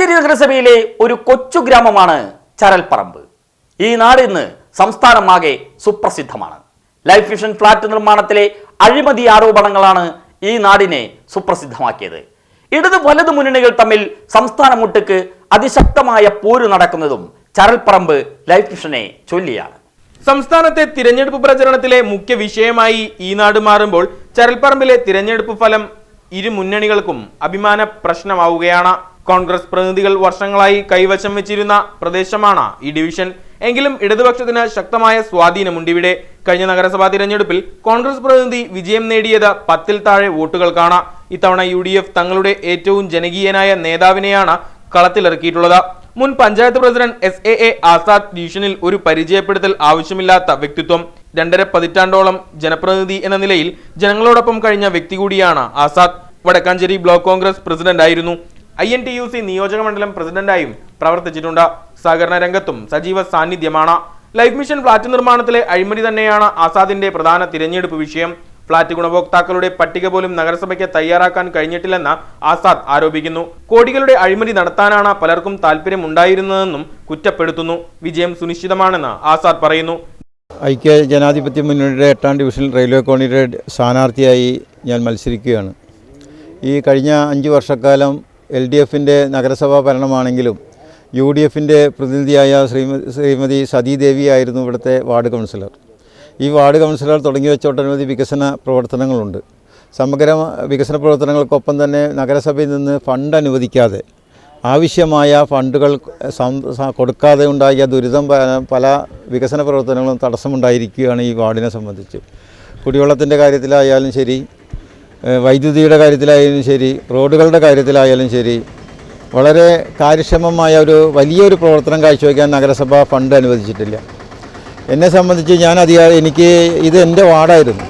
വടക്കാഞ്ചേരി നഗരസഭയിലെ ഒരു കൊച്ചു ഗ്രാമമാണ് ചരൽപ്പറമ്പ്. ഈ നാട് ഇന്ന് സംസ്ഥാനമാകെ സുപ്രസിദ്ധമാണ്. ലൈഫ് മിഷൻ ഫ്ലാറ്റ് നിർമ്മാണത്തിലെ അഴിമതി ആരോപണങ്ങളാണ് ഈ നാടിനെ സുപ്രസിദ്ധമാക്കിയത്. ഇടത് വലത് മുന്നണികൾ തമ്മിൽ സംസ്ഥാന മുട്ടുക്ക് അതിശക്തമായ പോര് നടക്കുന്നതും ചരൽപ്പറമ്പ് ലൈഫ് മിഷനെ ചൊല്ലിയാണ്. സംസ്ഥാനത്തെ തിരഞ്ഞെടുപ്പ് പ്രചരണത്തിലെ മുഖ്യ വിഷയമായി ഈ നാട് മാറുമ്പോൾ ചരൽപ്പറമ്പിലെ തിരഞ്ഞെടുപ്പ് ഫലം ഇരു മുന്നണികൾക്കും അഭിമാന പ്രശ്നമാവുകയാണ്. കോൺഗ്രസ് പ്രതിനിധികൾ വർഷങ്ങളായി കൈവശം വെച്ചിരുന്ന പ്രദേശമാണ് ഈ ഡിവിഷൻ. എങ്കിലും ഇടതുപക്ഷത്തിന് ശക്തമായ സ്വാധീനമുണ്ടിവിടെ കഴിഞ്ഞ നഗരസഭാ തിരഞ്ഞെടുപ്പിൽ കോൺഗ്രസ് പ്രതിനിധി വിജയം നേടിയത് പത്തിൽ താഴെ വോട്ടുകൾക്കാണ്. ഇത്തവണ യു തങ്ങളുടെ ഏറ്റവും ജനകീയനായ നേതാവിനെയാണ് കളത്തിലിറക്കിയിട്ടുള്ളത്. മുൻ panchayat president S A A Azad ഡിവിഷനിൽ ഒരു പരിചയപ്പെടുത്തൽ ആവശ്യമില്ലാത്ത വ്യക്തിത്വം. രണ്ടര പതിറ്റാണ്ടോളം ജനപ്രതിനിധി എന്ന നിലയിൽ ജനങ്ങളോടൊപ്പം കഴിഞ്ഞ വ്യക്തി കൂടിയാണ് ആസാദ്. വടക്കാഞ്ചേരി ബ്ലോക്ക് കോൺഗ്രസ് പ്രസിഡന്റ് ആയിരുന്നു I N T U C നിയോജക മണ്ഡലം പ്രസിഡന്റായും പ്രവർത്തിച്ചിട്ടുണ്ട്. സഹകരണ രംഗത്തും സജീവ സാന്നിധ്യമാണ്. ലൈഫ് മിഷൻ ഫ്ളാറ്റ് നിർമ്മാണത്തിലെ അഴിമതി തന്നെയാണ് ആസാദിന്റെ പ്രധാന തിരഞ്ഞെടുപ്പ് വിഷയം. ഫ്ളാറ്റ് ഗുണഭോക്താക്കളുടെ പട്ടിക പോലും നഗരസഭയ്ക്ക് തയ്യാറാക്കാൻ കഴിഞ്ഞിട്ടില്ലെന്ന് ആസാദ് ആരോപിക്കുന്നു. കോടികളുടെ അഴിമതി നടത്താനാണ് പലർക്കും താല്പര്യമുണ്ടായിരുന്നതെന്നും കുറ്റപ്പെടുത്തുന്നു. വിജയം സുനിശ്ചിതമാണെന്ന് ആസാദ് പറയുന്നു. ഐക്യ ജനാധിപത്യ മുന്നണിയുടെ എട്ടാം ഡിവിഷനിൽ റെയിൽവേ കോളനിയുടെ സ്ഥാനാർത്ഥിയായി ഞാൻ മത്സരിക്കുകയാണ്. ഈ കഴിഞ്ഞ അഞ്ച് വർഷക്കാലം എൽ ഡി എഫിന്റെ നഗരസഭാ ഭരണമാണെങ്കിലും യു ഡി എഫിന്റെ പ്രതിനിധിയായ ശ്രീമതി ശ്രീമതി സതീദേവി ആയിരുന്നു ഇവിടുത്തെ വാർഡ് കൗൺസിലർ. ഈ വാർഡ് കൗൺസിലർ തുടങ്ങി വെച്ച ഒട്ടനവധി വികസന പ്രവർത്തനങ്ങളുണ്ട്. സമഗ്ര വികസന പ്രവർത്തനങ്ങൾക്കൊപ്പം തന്നെ നഗരസഭയിൽ നിന്ന് ഫണ്ട് അനുവദിക്കാതെ ആവശ്യമായ ഫണ്ടുകൾ കൊടുക്കാതെ ഉണ്ടായ ദുരിതം പല വികസന പ്രവർത്തനങ്ങളും തടസ്സമുണ്ടായിരിക്കുകയാണ് ഈ വാർഡിനെ സംബന്ധിച്ച്. കുടിവെള്ളത്തിന്റെ കാര്യത്തിലായാലും ശരി വൈദ്യുതിയുടെ കാര്യത്തിലായാലും ശരി റോഡുകളുടെ കാര്യത്തിലായാലും ശരി വളരെ കാര്യക്ഷമമായ ഒരു വലിയൊരു പ്രവർത്തനം കാഴ്ചവെക്കാൻ നഗരസഭ ഫണ്ട് അനുവദിച്ചിട്ടില്ല. എന്നെ സംബന്ധിച്ച് ഞാൻ അധികാരം എനിക്ക് ഇത് എന്റെ വാർഡായിരുന്നു.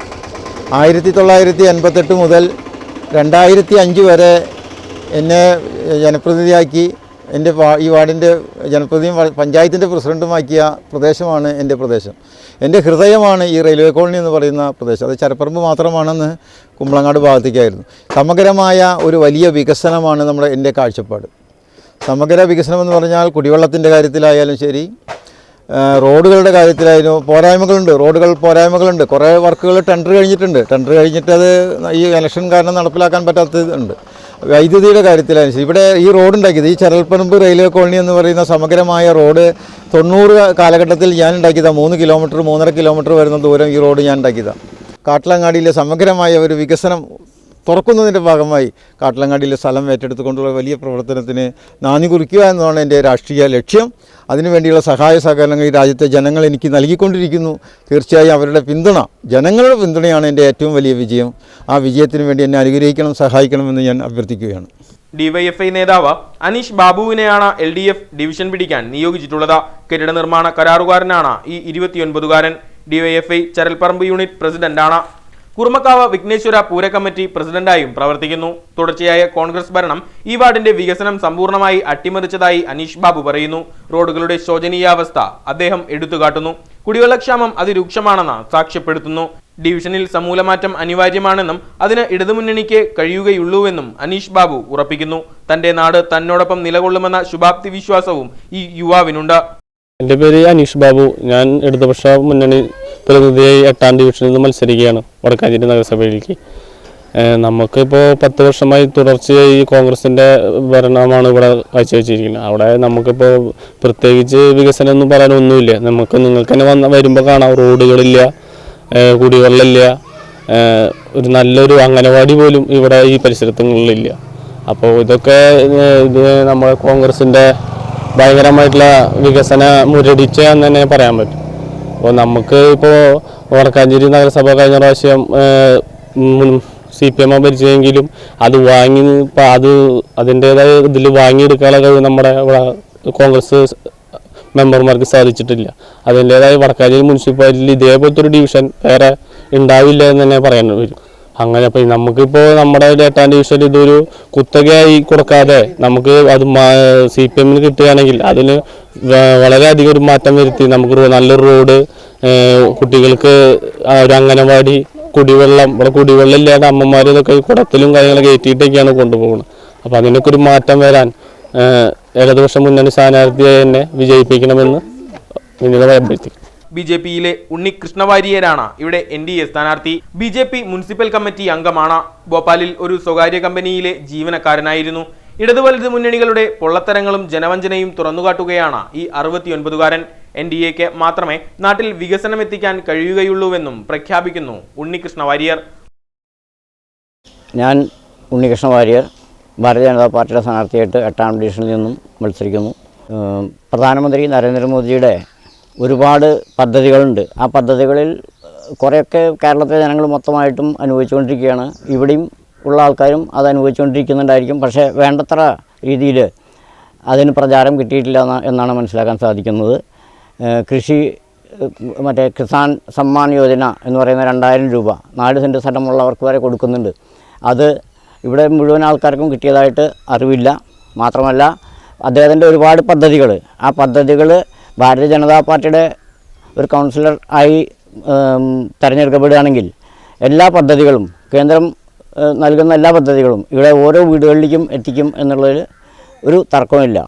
ആയിരത്തി തൊള്ളായിരത്തി എൺപത്തെട്ട് മുതൽ രണ്ടായിരത്തി അഞ്ച് വരെ എന്നെ ജനപ്രതിനിധിയാക്കി എന്റെ ഈ വാർഡിന്റെ ജനപ്രതിനിധിയും പഞ്ചായത്തിന്റെ പ്രസിഡന്റുമാക്കിയ പ്രദേശമാണ് എന്റെ പ്രദേശം. എന്റെ ഹൃദയമാണ് ഈ റെയിൽവേ കോളനി എന്ന് പറയുന്ന പ്രദേശം. അത് ചരപ്പറമ്പ് മാത്രമാണെന്ന് കുമ്പളങ്ങാട് ഭാഗത്തേക്കായിരുന്നു. സമഗ്രമായ ഒരു വലിയ വികസനമാണ് നമ്മുടെ എന്റെ കാഴ്ചപ്പാട്. സമഗ്ര വികസനം എന്ന് പറഞ്ഞാൽ കുടിവെള്ളത്തിന്റെ കാര്യത്തിലായാലും ശരി റോഡുകളുടെ കാര്യത്തിലായിരുന്നു. പോരായ്മകളുണ്ട്. റോഡുകൾ പോരായ്മകളുണ്ട്. കുറേ വർക്കുകൾ ടെൻഡർ കഴിഞ്ഞിട്ടുണ്ട്. ടെൻഡർ കഴിഞ്ഞിട്ട് അത് ഈ ഇലക്ഷൻ കാരണം നടപ്പിലാക്കാൻ പറ്റാത്തതുണ്ട് വൈദ്യുതിയുടെ കാര്യത്തിലായാലും ഇവിടെ ഈ റോഡ് ഉണ്ടാക്കിയത് ഈ ചരൽപ്പറമ്പ് റെയിൽവേ കോളനി എന്ന് പറയുന്ന സമഗ്രമായ റോഡ് തൊണ്ണൂറ് കാലഘട്ടത്തിൽ ഞാൻ ഉണ്ടാക്കിയതാണ് മൂന്ന് കിലോമീറ്റർ മൂന്നര കിലോമീറ്റർ വരുന്ന ദൂരം ഈ റോഡ് ഞാൻ ഉണ്ടാക്കിയതാണ് കാട്ടിലങ്ങാടിയിലെ സമഗ്രമായ ഒരു വികസനം തുറക്കുന്നതിന്റെ ഭാഗമായി കാട്ടിലങ്ങാടിയിലെ സ്ഥലം ഏറ്റെടുത്തുകൊണ്ടുള്ള വലിയ പ്രവർത്തനത്തിന് നാന്ദി കുറിക്കുക എന്നതാണ് എന്റെ രാഷ്ട്രീയ ലക്ഷ്യം. അതിനുവേണ്ടിയുള്ള സഹായ സഹകരണങ്ങൾ ഈ രാജ്യത്തെ ജനങ്ങൾ എനിക്ക് നൽകിക്കൊണ്ടിരിക്കുന്നു. തീർച്ചയായും അവരുടെ പിന്തുണ ജനങ്ങളുടെ പിന്തുണയാണ് എന്റെ ഏറ്റവും വലിയ വിജയം. ആ വിജയത്തിന് വേണ്ടി എന്നെ അനുഗ്രഹിക്കണം സഹായിക്കണമെന്ന് ഞാൻ അഭ്യർത്ഥിക്കുകയാണ്. ഡിവൈഎഫ്ഐ നേതാവ് അനീഷ് ബാബുവിനെയാണ് എൽ ഡി എഫ് ഡിവിഷൻ പിടിക്കാൻ നിയോഗിച്ചിട്ടുള്ളത്. കെട്ടിട നിർമ്മാണ കരാറുകാരനാണ് ഈ ഇരുപത്തിയൊൻപതുകാരൻ. ഡിവൈഎഫ്ഐ ചരൽപ്പറമ്പ് യൂണിറ്റ് പ്രസിഡന്റാണ്. കുറുമക്കാവ് വിഘ്നേശ്വര പൂര കമ്മിറ്റി പ്രസിഡന്റായും പ്രവർത്തിക്കുന്നു. തുടർച്ചയായ കോൺഗ്രസ് ഭരണം ഈ വാർഡിന്റെ വികസനം സമ്പൂർണമായി അട്ടിമറിച്ചതായി അനീഷ് ബാബു പറയുന്നു. റോഡുകളുടെ ശോചനീയാവസ്ഥ അദ്ദേഹം എടുത്തുകാട്ടുന്നു. കുടിവെള്ളക്ഷാമം അതിരൂക്ഷമാണെന്ന് സാക്ഷ്യപ്പെടുത്തുന്നു. ഡിവിഷനിൽ സമൂലമാറ്റം അനിവാര്യമാണെന്നും അതിന് ഇടതുമുന്നണിക്ക് കഴിയുകയുള്ളൂവെന്നും അനീഷ് ബാബു ഉറപ്പിക്കുന്നു. തന്റെ നാട് തന്നോടൊപ്പം നിലകൊള്ളുമെന്ന ശുഭാപ്തി വിശ്വാസവും ഈ യുവാവിനുണ്ട്. എന്റെ പേര് അനീഷ് ബാബു. ഞാൻ ഇടതുപക്ഷ മുന്നണി പ്രതിനിധിയായി എട്ടാം ഡിവിഷനിൽ നിന്ന് മത്സരിക്കുകയാണ് വടക്കാഞ്ചേരി നഗരസഭയിലേക്ക്. നമുക്കിപ്പോൾ പത്ത് വർഷമായി തുടർച്ചയായി കോൺഗ്രസിന്റെ ഭരണമാണ് ഇവിടെ കാഴ്ചവെച്ചിരിക്കുന്നത്. അവിടെ നമുക്കിപ്പോൾ പ്രത്യേകിച്ച് വികസനം ഒന്നും പറയാനൊന്നുമില്ല. നമുക്ക് നിങ്ങൾക്ക് തന്നെ വന്ന് വരുമ്പോൾ കാണാം. റോഡുകളില്ല കുടിവെള്ളമില്ല ഒരു നല്ലൊരു അംഗനവാടി പോലും ഇവിടെ ഈ പരിസരത്തുകളിലില്ല. അപ്പോൾ ഇതൊക്കെ ഇത് നമ്മുടെ കോൺഗ്രസിന്റെ ഭയങ്കരമായിട്ടുള്ള വികസന മുരടിച്ച എന്ന് തന്നെ പറയാൻ പറ്റും. അപ്പോൾ നമുക്ക് ഇപ്പോൾ വടക്കാഞ്ചേരി നഗരസഭ കഴിഞ്ഞ പ്രാവശ്യം സി പി എം ഭരിച്ചെങ്കിലും അത് വാങ്ങി ഇപ്പം അത് അതിന്റേതായ ഇതിൽ വാങ്ങിയെടുക്കാനുള്ള കഴിവ് നമ്മുടെ ഇവിടെ കോൺഗ്രസ് മെമ്പർമാർക്ക് സാധിച്ചിട്ടില്ല. അതിന്റേതായ വടക്കാഞ്ചേരി മുനിസിപ്പാലിറ്റിയിൽ ഇതേപോലത്തെ ഒരു ഡിവിഷൻ വേറെ ഉണ്ടാവില്ല എന്ന് തന്നെ പറയാൻ വരും. അങ്ങനെ അപ്പം നമുക്കിപ്പോൾ നമ്മുടെ എട്ടാം ഡിവിഷനിൽ ഇതൊരു കുത്തകയായി കൊടുക്കാതെ നമുക്ക് അത് സി പി എമ്മിന് കിട്ടുകയാണെങ്കിൽ അതിന് വളരെയധികം ഒരു മാറ്റം വരുത്തി നമുക്ക് നല്ലൊരു റോഡ് കുട്ടികൾക്ക് ഒരു അംഗനവാടി കുടിവെള്ളം ഇവിടെ കുടിവെള്ളം ഇല്ലാതെ അമ്മമാർ ഇതൊക്കെ കുടത്തിലും കാര്യങ്ങളൊക്കെ കയറ്റിയിട്ടൊക്കെയാണ് കൊണ്ടുപോകുന്നത്. അപ്പം അതിനൊക്കെ ഒരു മാറ്റം വരാൻ ഇടതുപക്ഷ മുന്നണി സ്ഥാനാർത്ഥിയെ തന്നെ വിജയിപ്പിക്കണമെന്ന് നിങ്ങളെ അഭ്യർത്ഥിക്കുന്നു. ബി ജെ പിയിലെ ഉണ്ണി കൃഷ്ണവാര്യരാണ് ഇവിടെ എൻ ഡി എ സ്ഥാനാർത്ഥി. B J P municipal committee അംഗമാണ്. ഭോപ്പാലിൽ ഒരു സ്വകാര്യ കമ്പനിയിലെ ജീവനക്കാരനായിരുന്നു. ഇടതു വലത് മുന്നണികളുടെ പൊള്ളത്തരങ്ങളും ജനവഞ്ചനയും തുറന്നുകാട്ടുകയാണ് ഈ അറുപത്തിയൊൻപതുകാരൻ. എൻ ഡി എക്ക് മാത്രമേ നാട്ടിൽ വികസനം എത്തിക്കാൻ കഴിയുകയുള്ളൂവെന്നും പ്രഖ്യാപിക്കുന്നു ഉണ്ണികൃഷ്ണ വാര്യർ ഞാൻ ഉണ്ണികൃഷ്ണ വാര്യർ ഭാരതീയ ജനതാ പാർട്ടിയുടെ സ്ഥാനാർത്ഥിയായിട്ട് എട്ടാം ഡിവിഷനിൽ നിന്നും മത്സരിക്കുന്നു. പ്രധാനമന്ത്രി നരേന്ദ്രമോദിയുടെ ഒരുപാട് പദ്ധതികളുണ്ട്. ആ പദ്ധതികളിൽ കുറേയൊക്കെ കേരളത്തിലെ ജനങ്ങൾ മൊത്തമായിട്ടും അനുഭവിച്ചുകൊണ്ടിരിക്കുകയാണ്. ഇവിടെയും ഉള്ള ആൾക്കാരും അത് അനുഭവിച്ചുകൊണ്ടിരിക്കുന്നുണ്ടായിരിക്കും. പക്ഷേ വേണ്ടത്ര രീതിയിൽ അതിന് പ്രചാരം കിട്ടിയിട്ടില്ല എന്നാണ് മനസ്സിലാക്കാൻ സാധിക്കുന്നത്. കൃഷി മറ്റേ കിസാൻ സമ്മാൻ യോജന എന്ന് പറയുന്ന രണ്ടായിരം രൂപ നാല് സെന്റ് സ്ഥലമുള്ളവർക്ക് വരെ കൊടുക്കുന്നുണ്ട്. അത് ഇവിടെ മുഴുവൻ ആൾക്കാർക്കും കിട്ടിയതായിട്ട് അറിവില്ല. മാത്രമല്ല അദ്ദേഹത്തിന്റെ ഒരുപാട് പദ്ധതികൾ. ആ പദ്ധതികൾ ഭാരതീയ ജനതാ പാർട്ടിയുടെ ഒരു കൗൺസിലർ ആയി തിരഞ്ഞെടുക്കപ്പെടുകയാണെങ്കിൽ എല്ലാ പദ്ധതികളും കേന്ദ്രം നൽകുന്ന എല്ലാ പദ്ധതികളും ഇവിടെ ഓരോ വീടുകളിലേക്കും എത്തിക്കും എന്നുള്ളതിൽ ഒരു തർക്കവുമില്ല.